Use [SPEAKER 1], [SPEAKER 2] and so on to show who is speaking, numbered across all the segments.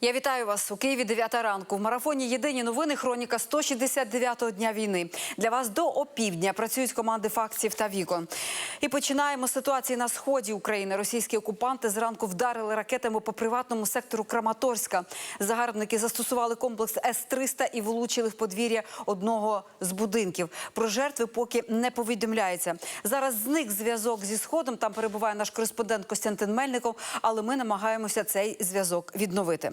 [SPEAKER 1] Я вітаю вас у Києві 9 ранку. В марафоні Єдині новини. Хроніка 169-го дня війни. Для вас до опівдня працюють команди фактів та вікон. І починаємо з ситуації на сході України. Російські окупанти зранку вдарили ракетами по приватному сектору Краматорська. Загарбники застосували комплекс С-300 і влучили в подвір'я одного з будинків. Про жертви поки не повідомляється. Зараз зник зв'язок зі сходом. Там перебуває наш кореспондент Костянтин Мельников. Але ми намагаємося цей зв'язок відновити.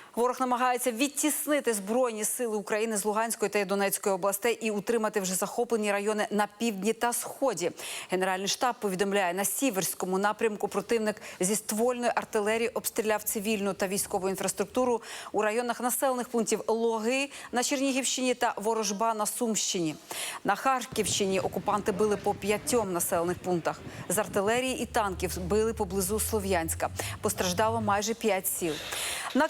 [SPEAKER 1] Ворог намагається відтіснити збройні сили України з Луганської та Донецької областей і утримати вже захоплені райони на півдні та сході. Генеральний штаб повідомляє, на сіверському напрямку противник зі ствольної артилерії обстріляв цивільну та військову інфраструктуру у районах населених пунктів Логи на Чернігівщині та Ворожба на Сумщині. На Харківщині окупанти били по п'ятьом населених пунктах. З артилерії і танків били поблизу Слов'янська. Постраждало майже п'ять сіл. На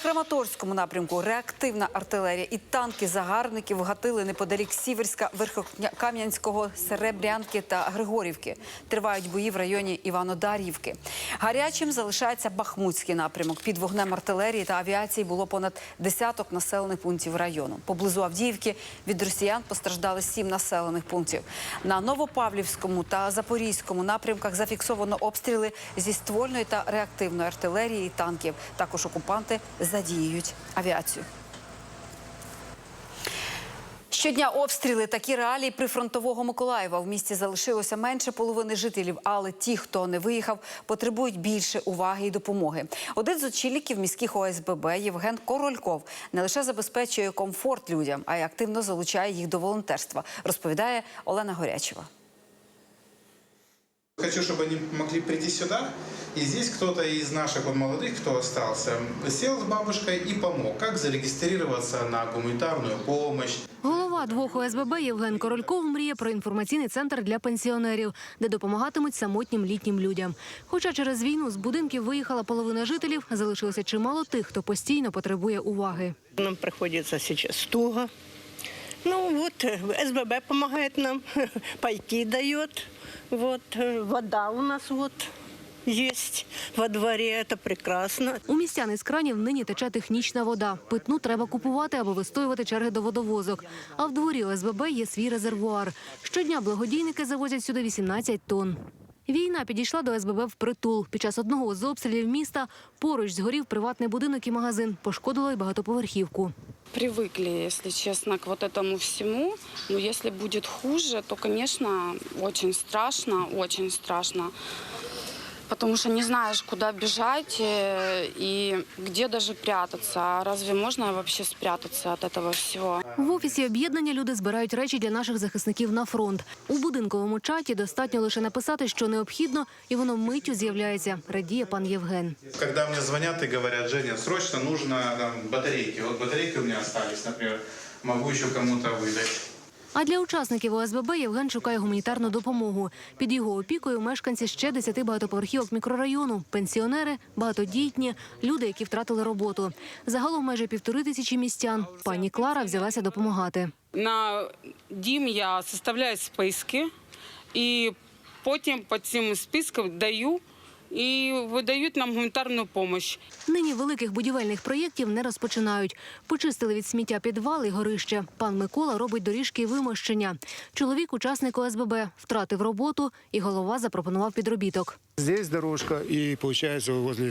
[SPEAKER 1] Краматорському напрямку реактивна артилерія і танки загарбників вгатили неподалік Сіверська, Верхокам'янського, Серебрянки та Григорівки. Тривають бої в районі Іванодарівки. Гарячим залишається Бахмутський напрямок. Під вогнем артилерії та авіації було понад десяток населених пунктів району. Поблизу Авдіївки від росіян постраждали сім населених пунктів. На Новопавлівському та Запорізькому напрямках зафіксовано обстріли зі ствольної та реактивної артилерії і танків. Також окупанти задіюють авіацію. Щодня обстріли такі реалії прифронтового Миколаєва. В місті залишилося менше половини жителів, але ті, хто не виїхав, потребують більше уваги і допомоги. Один з очільників міських ОСББ Євген Корольков не лише забезпечує комфорт людям, а й активно залучає їх до волонтерства. Розповідає Олена Горячева.
[SPEAKER 2] Хочу, чтобы они могли прийти сюда, и здесь кто-то из наших вот молодых, кто остался, сел с бабушкой и помог, как зарегистрироваться на гуманитарную помощь,
[SPEAKER 3] Голова двох ОСББ Євген Корольков мріє про інформаційний центр для пенсіонерів, де допомагатимуть самотнім літнім людям. Хоча через війну з будинків виїхала половина жителів, залишилося чимало тих, хто постійно потребує уваги.
[SPEAKER 4] Нам приходится сейчас туго. Ну вот, э, СББ помогает нам, пайки дает. Вот, э, вода у нас вот есть во дворе, это прекрасно.
[SPEAKER 3] У містян із кранів нині тече технічна вода. Питну треба купувати або вистоювати черги до водовозок. А в дворі ОСББ є свій резервуар. Щодня благодійники завозять сюди 18 тонн. Війна підійшла до СББ впритул. Під час одного з обстрілів міста поруч згорів приватний будинок і магазин. Пошкодило й багатоповерхівку.
[SPEAKER 5] привыкли, если честно, к вот этому всему. Но если будет хуже, то, конечно, очень страшно, очень страшно Потому что не знаешь, куда бежать э, и где даже прятаться. А разве можно вообще спрятаться от этого всего?
[SPEAKER 3] В офісі об'єднання люди збирають речі для наших захисників на фронт. У будинковому чаті достатньо лише написати, що необхідно, і воно миттю з'являється. Радіє пан Євген.
[SPEAKER 2] Когда мне звонят и говорят, Женя, срочно нужно там, батарейки. Вот батарейки у меня остались, например, могу еще кому-то выдать.
[SPEAKER 3] А для учасників ОСББ Євген шукає гуманітарну допомогу. Під його опікою мешканці ще десяти багатоповерхівок мікрорайону, пенсіонери, багатодітні, люди, які втратили роботу. Загалом майже півтори тисячі містян. Пані Клара взялася допомагати.
[SPEAKER 5] На дім я составляю списки і потім по цим спискам даю і видають нам гуманітарну допомогу.
[SPEAKER 3] Нині великих будівельних проєктів не розпочинають. Почистили від сміття підвал і горище. Пан Микола робить доріжки і вимощення. Чоловік, учасник ОСББ, втратив роботу, і голова запропонував підробіток.
[SPEAKER 6] Здесь дорожка, и получается возле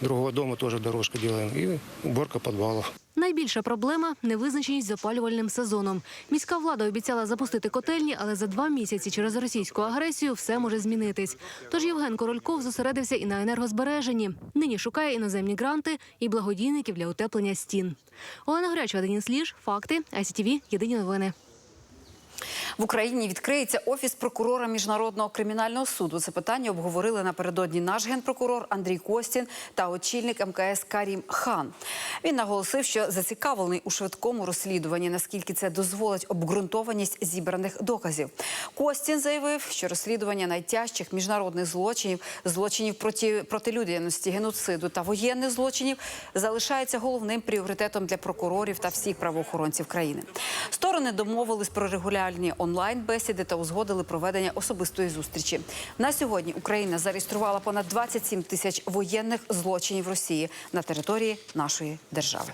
[SPEAKER 6] другого дома тоже дорожка делаем, и уборка подвалов.
[SPEAKER 3] Найбільша проблема невизначеність з опалювальним сезоном. Міська влада обіцяла запустити котельні, але за два місяці через російську агресію все може змінитись. Тож Євген Корольков зосередився і на енергозбереженні. Нині шукає іноземні гранти і благодійників для утеплення стін. Олена Горячова, Денис Ліж, факти, ICTV, єдині новини.
[SPEAKER 1] В Україні відкриється офіс прокурора міжнародного кримінального суду. Це питання обговорили напередодні наш генпрокурор Андрій Костін та очільник МКС Карім Хан. Він наголосив, що зацікавлений у швидкому розслідуванні, наскільки це дозволить обґрунтованість зібраних доказів. Костін заявив, що розслідування найтяжчих міжнародних злочинів, злочинів проти протилюдяності, геноциду та воєнних злочинів залишається головним пріоритетом для прокурорів та всіх правоохоронців країни. Сторони домовились про регулярні спеціальні онлайн-бесіди та узгодили проведення особистої зустрічі. На сьогодні Україна зареєструвала понад 27 тисяч воєнних злочинів Росії на території нашої держави.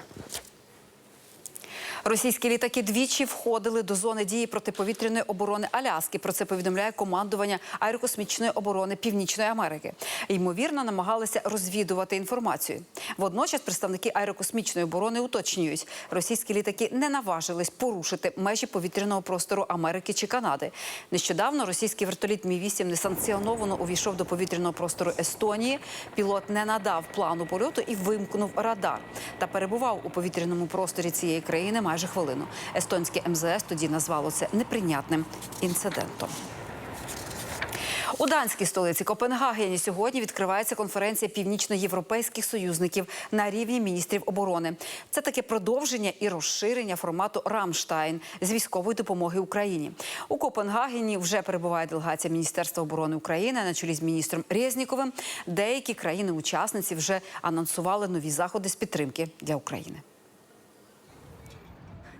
[SPEAKER 1] Російські літаки двічі входили до зони дії протиповітряної оборони Аляски. Про це повідомляє командування аерокосмічної оборони Північної Америки. Ймовірно, намагалися розвідувати інформацію. Водночас представники аерокосмічної оборони уточнюють, російські літаки не наважились порушити межі повітряного простору Америки чи Канади. Нещодавно російський вертоліт Мі 8 несанкціоновано увійшов до повітряного простору Естонії. Пілот не надав плану польоту і вимкнув радар та перебував у повітряному просторі цієї країни майже хвилину. Естонське МЗС тоді назвало це неприйнятним інцидентом. У данській столиці Копенгагені сьогодні відкривається конференція північноєвропейських союзників на рівні міністрів оборони. Це таке продовження і розширення формату Рамштайн з військової допомоги Україні. У Копенгагені вже перебуває делегація Міністерства оборони України на чолі з міністром Резніковим. Деякі країни-учасниці вже анонсували нові заходи з підтримки для України.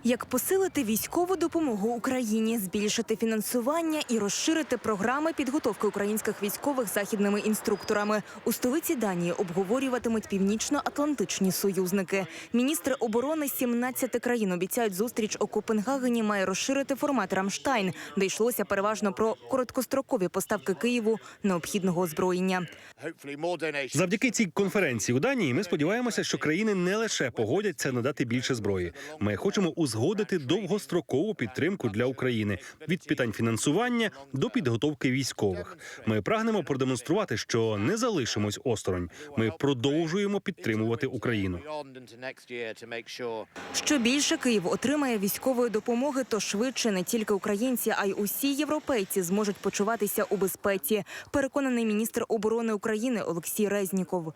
[SPEAKER 7] Як посилити військову допомогу Україні, збільшити фінансування і розширити програми підготовки українських військових західними інструкторами у столиці Данії обговорюватимуть північно-атлантичні союзники. Міністри оборони 17 країн обіцяють зустріч у Копенгагені має розширити формат Рамштайн, де йшлося переважно про короткострокові поставки Києву необхідного озброєння.
[SPEAKER 8] Завдяки цій конференції у Данії ми сподіваємося, що країни не лише погодяться надати більше зброї. Ми хочемо узгодити довгострокову підтримку для України від питань фінансування до підготовки військових. Ми прагнемо продемонструвати, що не залишимось осторонь. Ми продовжуємо підтримувати Україну.
[SPEAKER 7] Що більше Київ отримає військової допомоги, то швидше не тільки українці, а й усі європейці зможуть почуватися у безпеці. Переконаний міністр оборони України Олексій Резніков.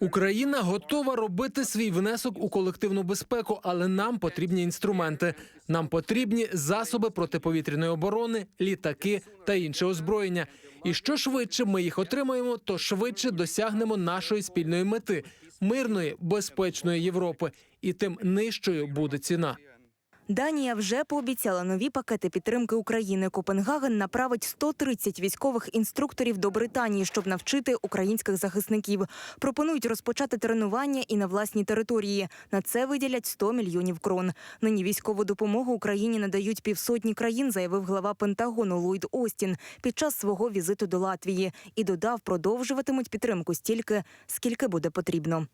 [SPEAKER 9] Україна готова робити свій внесок у колективну безпеку, але нам потрібні інструменти. Нам потрібні засоби протиповітряної оборони, літаки та інше озброєння. І що швидше ми їх отримаємо, то швидше досягнемо нашої спільної мети мирної, безпечної Європи, і тим нижчою буде ціна.
[SPEAKER 7] Данія вже пообіцяла нові пакети підтримки України. Копенгаген направить 130 військових інструкторів до Британії, щоб навчити українських захисників. Пропонують розпочати тренування і на власній території. На це виділять 100 мільйонів крон. Нині військову допомогу Україні надають півсотні країн, заявив глава Пентагону Ллойд Остін під час свого візиту до Латвії і додав, продовжуватимуть підтримку стільки, скільки буде потрібно.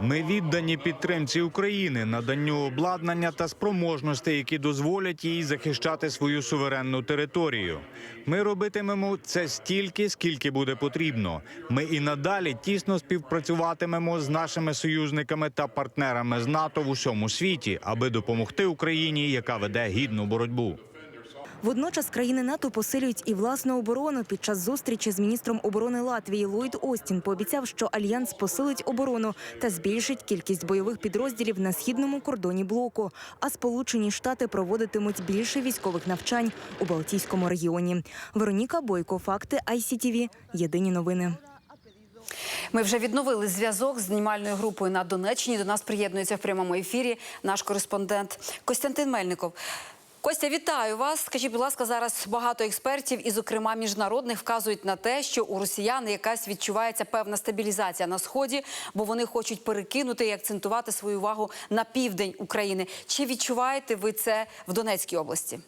[SPEAKER 10] Ми віддані підтримці України, наданню обладнання та спроможностей, які дозволять їй захищати свою суверенну територію. Ми робитимемо це стільки, скільки буде потрібно. Ми і надалі тісно співпрацюватимемо з нашими союзниками та партнерами з НАТО в усьому світі, аби допомогти Україні, яка веде гідну боротьбу.
[SPEAKER 7] Водночас країни НАТО посилюють і власну оборону. Під час зустрічі з міністром оборони Латвії Ллойд Остін пообіцяв, що альянс посилить оборону та збільшить кількість бойових підрозділів на східному кордоні блоку. А Сполучені Штати проводитимуть більше військових навчань у Балтійському регіоні. Вероніка Бойко, факти ICTV. Єдині новини.
[SPEAKER 1] Ми вже відновили зв'язок з знімальною групою на Донеччині. До нас приєднується в прямому ефірі наш кореспондент Костянтин Мельников. Костя, вітаю вас. Скажіть, будь ласка, зараз багато експертів, і, зокрема, міжнародних, вказують на те, що у росіян якась відчувається певна стабілізація на сході, бо вони хочуть перекинути і акцентувати свою увагу на південь України. Чи відчуваєте ви це в Донецькій області?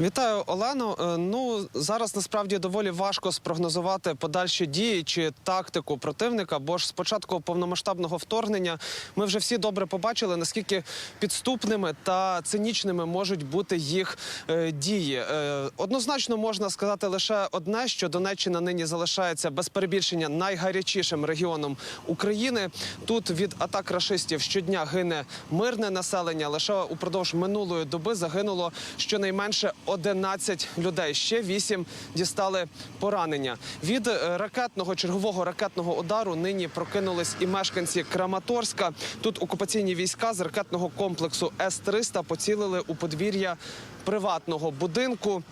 [SPEAKER 11] Вітаю, Олено. Е, Ну зараз насправді доволі важко спрогнозувати подальші дії чи тактику противника. Бо ж з початку повномасштабного вторгнення ми вже всі добре побачили, наскільки підступними та цинічними можуть бути їх е, дії. Е, однозначно можна сказати лише одне: що Донеччина нині залишається без перебільшення найгарячішим регіоном України. Тут від атак рашистів щодня гине мирне населення. Лише упродовж минулої доби загинуло щонайменше 11 людей. Ще 8 дістали поранення. Від е, ракетного чергового ракетного удару нині прокинулись і мешканці Краматорська. Тут окупаційні війська з ракетного комплексу С-300 поцілили у подвір'я приватного будинку.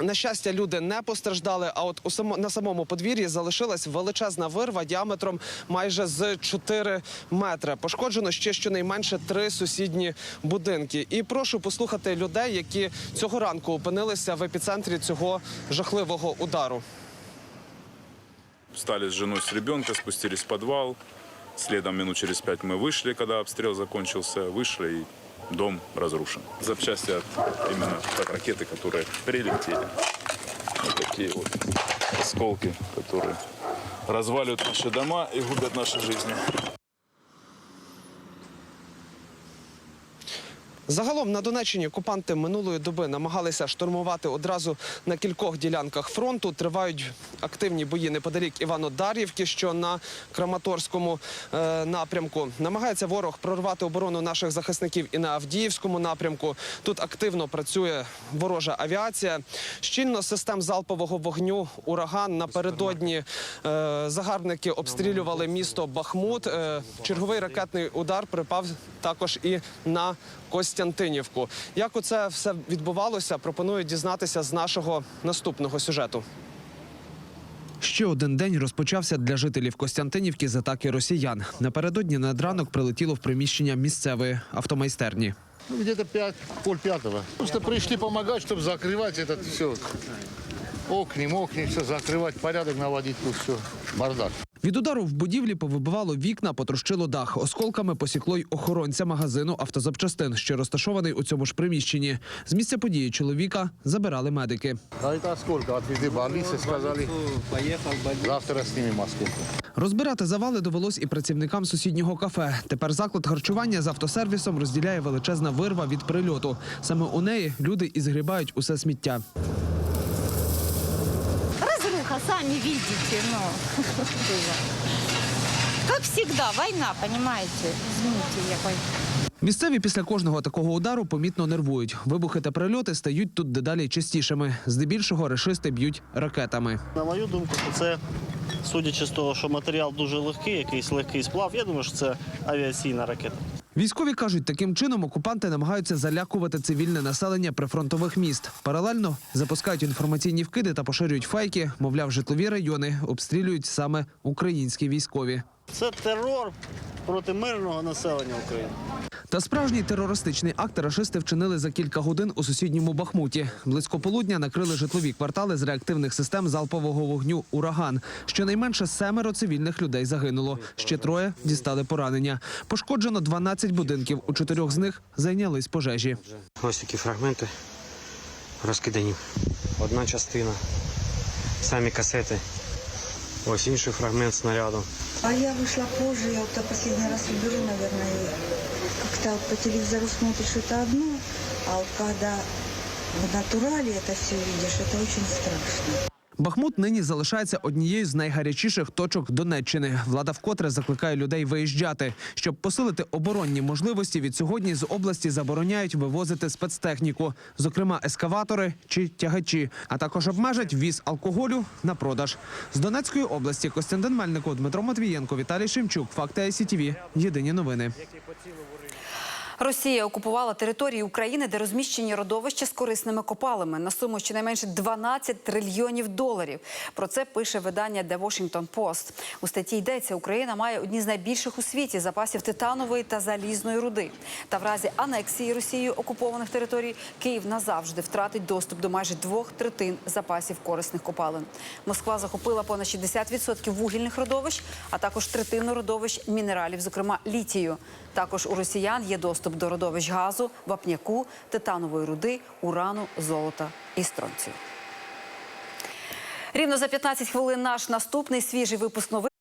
[SPEAKER 12] На щастя, люди не постраждали. А от у само на самому подвір'ї залишилась величезна вирва діаметром майже з 4 метри. Пошкоджено ще щонайменше три сусідні будинки. І прошу послухати людей, які цього ранку опинилися в епіцентрі цього жахливого удару.
[SPEAKER 13] Встали с женой, с ребенка, спустились в подвал. Следом минут через пять мы вышли, когда обстрел закончился. Вышли, и дом разрушен. Запчасти от именно от ракеты, которые прилетели. Вот такие вот осколки, которые разваливают наши дома и губят наши жизни.
[SPEAKER 12] Загалом на Донеччині окупанти минулої доби намагалися штурмувати одразу на кількох ділянках фронту. Тривають активні бої неподалік Івано-Дар'ївки, що на Краматорському е, напрямку. Намагається ворог прорвати оборону наших захисників і на Авдіївському напрямку. Тут активно працює ворожа авіація. Щільно систем залпового вогню ураган напередодні е, загарбники обстрілювали місто Бахмут. Е, черговий ракетний удар припав також і на Костянтинівку. Як оце все відбувалося, пропоную дізнатися з нашого наступного сюжету. Ще один день розпочався для жителів Костянтинівки з атаки росіян. Напередодні над ранок прилетіло в приміщення місцевої автомайстерні.
[SPEAKER 14] Ну, где-то пять, пол пятого. Просто пришли помогать, чтобы закрывать этот все. Окни, мокни, все закрывать, порядок наводить тут все. Бардак.
[SPEAKER 12] Від удару в будівлі повибивало вікна, потрощило дах. Осколками посікло й охоронця магазину автозапчастин, що розташований у цьому ж приміщенні. З місця події чоловіка забирали медики.
[SPEAKER 14] А это сколько? Отвезли в больницу, сказали. Завтра снимем осколку.
[SPEAKER 12] Розбирати завали довелось і працівникам сусіднього кафе. Тепер заклад харчування з автосервісом розділяє величезна вирва від прильоту. Саме у неї люди і згрібають усе сміття.
[SPEAKER 6] Сами видите, ну. Как всегда, война, понимаете? Извините, я пойду.
[SPEAKER 12] Місцеві після кожного такого удару помітно нервують. Вибухи та прильоти стають тут дедалі частішими. Здебільшого рашисти б'ють ракетами.
[SPEAKER 15] На мою думку, це, судячи з того, що матеріал дуже легкий, якийсь легкий сплав, я думаю, що це авіаційна ракета.
[SPEAKER 12] Військові кажуть, таким чином окупанти намагаються залякувати цивільне населення прифронтових міст. Паралельно запускають інформаційні вкиди та поширюють файки. Мовляв, житлові райони обстрілюють саме українські військові.
[SPEAKER 15] Це терор проти мирного населення України.
[SPEAKER 12] Та справжній терористичний акт рашисти вчинили за кілька годин у сусідньому Бахмуті. Близько полудня накрили житлові квартали з реактивних систем залпового вогню «Ураган». Щонайменше семеро цивільних людей загинуло. Ще троє дістали поранення. Пошкоджено 12 будинків. У чотирьох з них зайнялись пожежі.
[SPEAKER 16] Ось такі фрагменти розкидані. Одна частина, самі касети. Ось інший фрагмент снаряду.
[SPEAKER 6] А я вышла позже, я вот последний раз уберу, наверное, и как-то вот по телевизору смотришь, это одно, а вот когда в натурале это все видишь, это очень страшно.
[SPEAKER 12] Бахмут нині залишається однією з найгарячіших точок Донеччини. Влада вкотре закликає людей виїжджати. Щоб посилити оборонні можливості, від сьогодні з області забороняють вивозити спецтехніку, зокрема ескаватори чи тягачі, а також обмежать ввіз алкоголю на продаж. З Донецької області Костянтин Мельнико, Дмитро Матвієнко, Віталій Шемчук. Факти ICTV. Єдині новини.
[SPEAKER 1] Росія окупувала території України, де розміщені родовища з корисними копалами на суму щонайменше 12 трильйонів доларів. Про це пише видання The Washington Post. У статті йдеться, Україна має одні з найбільших у світі запасів титанової та залізної руди. Та в разі анексії Росією окупованих територій Київ назавжди втратить доступ до майже двох третин запасів корисних копалин. Москва захопила понад 60% вугільних родовищ, а також третину родовищ мінералів, зокрема літію. Також у росіян є доступ до родовищ газу, вапняку, титанової руди, урану, золота і стронцію. Рівно за 15 хвилин наш наступний свіжий випуск новин.